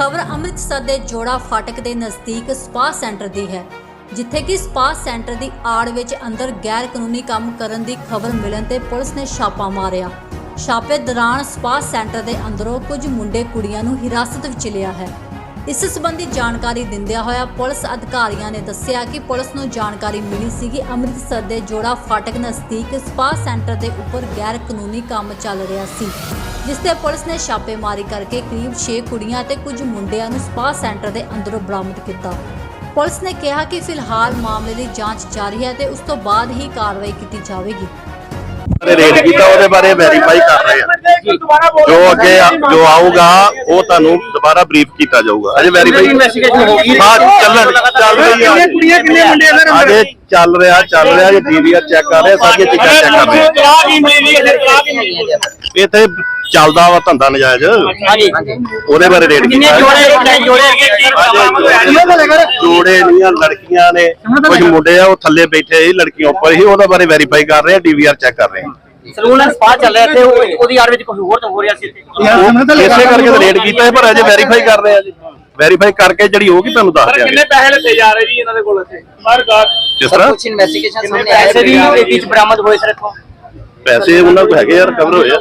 ਖਬਰ ਅੰਮ੍ਰਿਤਸਰ ਦੇ ਜੋੜਾ ਫਾਟਕ ਦੇ ਨਜ਼ਦੀਕ ਸਪਾ ਸੈਂਟਰ ਦੀ ਹੈ, ਜਿੱਥੇ ਕਿ ਸਪਾ ਸੈਂਟਰ ਦੀ ਆੜ ਵਿੱਚ ਅੰਦਰ ਗੈਰ ਕਾਨੂੰਨੀ ਕੰਮ ਕਰਨ ਦੀ ਖਬਰ ਮਿਲਣ ਤੇ ਪੁਲਿਸ ਨੇ ਛਾਪਾ ਮਾਰਿਆ। ਛਾਪੇ ਦੌਰਾਨ ਸਪਾ ਸੈਂਟਰ ਦੇ ਅੰਦਰੋਂ ਕੁਝ ਮੁੰਡੇ ਕੁੜੀਆਂ ਨੂੰ ਹਿਰਾਸਤ ਵਿੱਚ ਲਿਆ ਹੈ। ਇਸ ਸੰਬੰਧੀ ਜਾਣਕਾਰੀ ਦਿੰਦਿਆਂ ਹੋਇਆ ਪੁਲਿਸ ਅਧਿਕਾਰੀਆਂ ਨੇ ਦੱਸਿਆ ਕਿ ਪੁਲਿਸ ਨੂੰ ਜਾਣਕਾਰੀ ਮਿਲੀ ਸੀ ਕਿ ਅੰਮ੍ਰਿਤਸਰ ਦੇ ਜੋੜਾ ਫਾਟਕ ਨਜ਼ਦੀਕ ਸਪਾ ਸੈਂਟਰ ਦੇ ਉੱਪਰ ਗੈਰ ਕਾਨੂੰਨੀ ਕੰਮ ਚੱਲ ਰਿਹਾ ਸੀ ਜਿਸ ਤੇ ਪੁਲਿਸ ਨੇ ਛਾਪੇਮਾਰੀ ਕਰਕੇ ਕਰੀਬ 6 ਕੁੜੀਆਂ ਅਤੇ ਕੁਝ ਮੁੰਡਿਆਂ ਨੂੰ ਸਪਾ ਸੈਂਟਰ ਦੇ ਅੰਦਰੋਂ ਬਰਾਮਦ ਕੀਤਾ। ਪੁਲਿਸ ਨੇ ਕਿਹਾ ਕਿ ਫਿਲਹਾਲ ਮਾਮਲੇ ਦੀ ਜਾਂਚ ਜਾਰੀ ਹੈ ਤੇ ਉਸ ਤੋਂ ਬਾਅਦ ਹੀ ਕਾਰਵਾਈ ਕੀਤੀ ਜਾਵੇਗੀ। ਨੇ ਰੇਡ ਕੀਤਾ ਉਹਦੇ ਬਾਰੇ ਵੈਰੀਫਾਈ ਕਰ ਰਹੇ ਆ। ਜੋ ਅੱਗੇ ਜੋ ਆਊਗਾ ਉਹ ਤੁਹਾਨੂੰ ਦੁਬਾਰਾ ਬਰੀਫ ਕੀਤਾ ਜਾਊਗਾ। ਅਜੇ ਵੈਰੀਫਾਈ ਇਨਵੈਸਟੀਗੇਸ਼ਨ ਹਾਂ ਚੱਲ ਚੱਲ ਰਹੀ ਆ। ਕੁੜੀਆਂ ਕਿੰਨੇ ਮੁੰਡੇ ਅੰਦਰ? ਅਜੇ ਚੱਲ ਰਿਹਾ ਚੱਲ ਰਿਹਾ ਜੇ ਡੀਵੀਆਰ ਚੈੱਕ ਕਰ ਰਹੇ ਆ, ਸਾਰੀਆਂ ਚੀਜ਼ਾਂ ਚੈੱਕ ਕਰ ਰਹੇ। ਤਲਾਕ ਹੀ ਮਿਲੀ ਹੈ ਤਲਾਕ ਹੀ ਮਿਲੀ ਹੈ ਇੱਥੇ ਚੱਲਦਾ ਵਾ ਧੰਦਾ ਨਜਾਇਜ਼। ਹਾਂਜੀ। ਉਹਦੇ ਬਾਰੇ ਰੇਡ ਕਿੰਨੇ ਕੀਤਾ। ਜੋੜੇ ਜੋੜੇ ਜੋੜੇ ਨਹੀਂ ਲੜਕੀਆਂ ਨੇ ਕੁਝ ਮੁੰਡੇ ਆ ਉਹ ਥੱਲੇ ਬੈਠੇ ਸੀ ਲੜਕੀਆਂ ਉੱਪਰ ਸੀ ਉਹਦੇ ਬਾਰੇ ਵੈਰੀਫਾਈ ਕਰ ਰਹੇ ਆ ਡੀਵੀਆਰ ਚੈੱਕ ਕਰ ਰਹੇ ਆ। ਸਲੂਨ ਸਪਾ ਚੱਲ ਰਿਹਾ ਤੇ ਉਹ- ਉਹਦੀ ਆੜ ਵਿੱਚ ਕੋਈ ਹੋਰ ਤਾਂ ਹੋ ਰਿਹਾ ਸੀ ਇੱਥੇ। ਉਹ ਇਸੇ ਕਰਕੇ ਤਾਂ ਰੇਡ ਕੀਤਾ ਹੈ ਪਰ ਅਜੇ ਵੈਰੀਫਾਈ ਕਰ ਰਹੇ ਆ ਜੀ। ਵੈਰੀਫਾਈ ਕਰਕੇ ਜਿਹੜੀ ਹੋਊਗੀ ਤੁਹਾਨੂੰ ਦੱਸ ਦਿਆਂਗੇ। ਪੈਸੇ ਲੱਤੇ ਜਾ ਰਹੇ ਜੀ ਇਹਨਾਂ ਦੇ ਕੋਲ ਇੱਥੇ? ਬਾਹਰ ਕਾਰ ਜਿਸ ਤਰ੍ਹਾਂ ਕੁਝ ਇਨਵੈਸਟੀਗੇਸ਼ਨ ਸਾਹਮਣੇ ਆਇਆ ਪੈਸੇ ਵੀ ਇਹ ਵਿੱਚ ਬਰਾਮਦ ਹੋਏ ਸਰ ਇੱਥੋਂ। ਪੈਸੇ ਉਹਨਾਂ ਕੋਲ ਹੈਗੇ ਯਾਰ ਕਵਰ ਹੋਏ ਆ।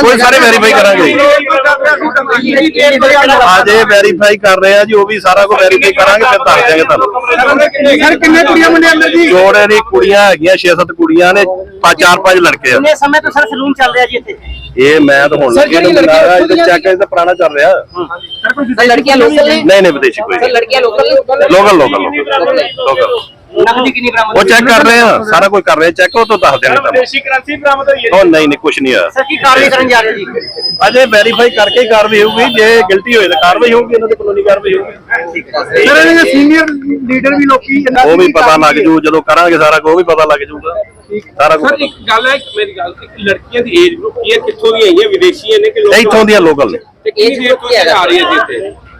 ਕੋਈ ਸਾਰੇ ਵੈਰੀਫਾਈ ਕਰਾਂਗੇ। ਅਜੇ ਵੈਰੀਫਾਈ ਕਰ ਰਹੇ ਆ ਜੀ ਉਹ ਵੀ ਸਾਰਾ ਕੁਝ ਵੈਰੀਫਾਈ ਕਰਾਂਗੇ ਫਿਰ ਦੱਸ ਦਿਆਂਗੇ ਤੁਹਾਨੂੰ। ਸਰ ਕਿੰਨੇ ਕੁੜੀਆਂ ਮੁੰਡੇ ਅੰਦਰ ਜੀ? ਜੋੜੇ ਦੀ ਕੁੜੀਆਂ ਹੈਗੀਆਂ 6-7 ਕੁੜੀਆਂ ਨੇ ਪੰਜ ਚਾਰ ਪੰਜ ਲੜਕੇ ਆ। ਕਿੰਨੇ ਸਮੇਂ ਤੋਂ ਸਰ ਸਲੂਨ ਚੱਲ ਰਿਹਾ ਜੀ ਇੱਥੇ। ਇਹ ਮੈਂ ਤਾਂ ਹੁਣ ਲੱਗੇ ਨੂੰ ਮਿਲਾਇਆ ਇਹ ਚੈੱਕ ਇਹ ਤਾਂ ਪੁਰਾਣਾ ਚੱਲ ਰਿਹਾ। ਸਰ ਲੜਕੀਆਂ ਲੋਕਲ ਨੇ? ਨਹੀਂ ਨਹੀਂ ਵਿਦੇਸ਼ੀ ਕੋਈ ਸਰ ਲੜਕੀਆਂ ਲੋਕਲ ਨੇ? ਲੋਕਲ ਲੋਕਲ ਲੋਕਲ ਨਕਦੀ ਕਿੰਨੀ ਬਰਾਮਦ ਉਹ ਚੈੱਕ ਕਰ ਰਹੇ ਆ ਸਾਰਾ ਕੁਝ ਕਰ ਰਹੇ ਚੈੱਕ ਉਹ ਤੋਂ ਦੱਸ ਦਿਆਂਗੇ ਤੁਹਾਨੂੰ। ਦੇਸ਼ੀ ਕਰੰਸੀ ਬਰਾਮਦ ਹੋਈ ਹੈ ਉਹ ਨਹੀਂ ਨਹੀਂ ਕੁਝ ਨਹੀਂ ਹੋਇਆ। ਸਰ ਕੀ ਕਾਰਵਾਈ ਕਰਨ ਜਾ ਰਹੇ ਜੀ? ਅਜੇ ਵੈਰੀਫਾਈ ਕਰਕੇ ਹੀ ਕਾਰਵਾਈ ਹੋਊਗੀ ਜੇ ਗਲਤੀ ਹੋਏ ਤਾਂ ਕਾਰਵਾਈ ਹੋਊਗੀ ਇਹਨਾਂ ਦੇ ਕਾਨੂੰਨੀ ਕਾਰਵਾਈ ਹੋਊਗੀ। ਸਰ ਇਹਨਾਂ ਦੇ ਸੀਨੀਅਰ ਲੀਡਰ ਵੀ ਲੋਕੀ ਉਹ ਵੀ ਪਤਾ ਲੱਗ ਜੂ ਜਦੋਂ ਕਰਾਂਗੇ ਸਾਰਾ ਕੁਝ ਉਹ ਵੀ ਪਤਾ ਲੱਗ ਜੂਗਾ। ਸਾਰਾ ਕੁਝ ਸਰ ਇੱਕ ਗੱਲ ਹੈ ਮੇਰੀ ਗੱਲ ਇੱਕ ਲੜਕੀਆਂ ਦੀ ਏਜ ਗਰੁੱਪ ਕੀ ਹੈ ਕਿੱਥੋਂ ਦੀਆਂ ਆਈਆਂ ਵਿਦੇਸ਼ੀਆਂ ਨੇ ਕਿ ਲੋਕ ਇੱਥੋਂ ਦੀਆਂ ਲੋਕਲ ਨੇ। ਤੇ ਇਹ ਏਜ ਜੇ ਗਰੁੱਪ ਕੀ ਹੈਗਾ? ਆ ਰਹੀ ਹੈ ਜਿੱਥੇ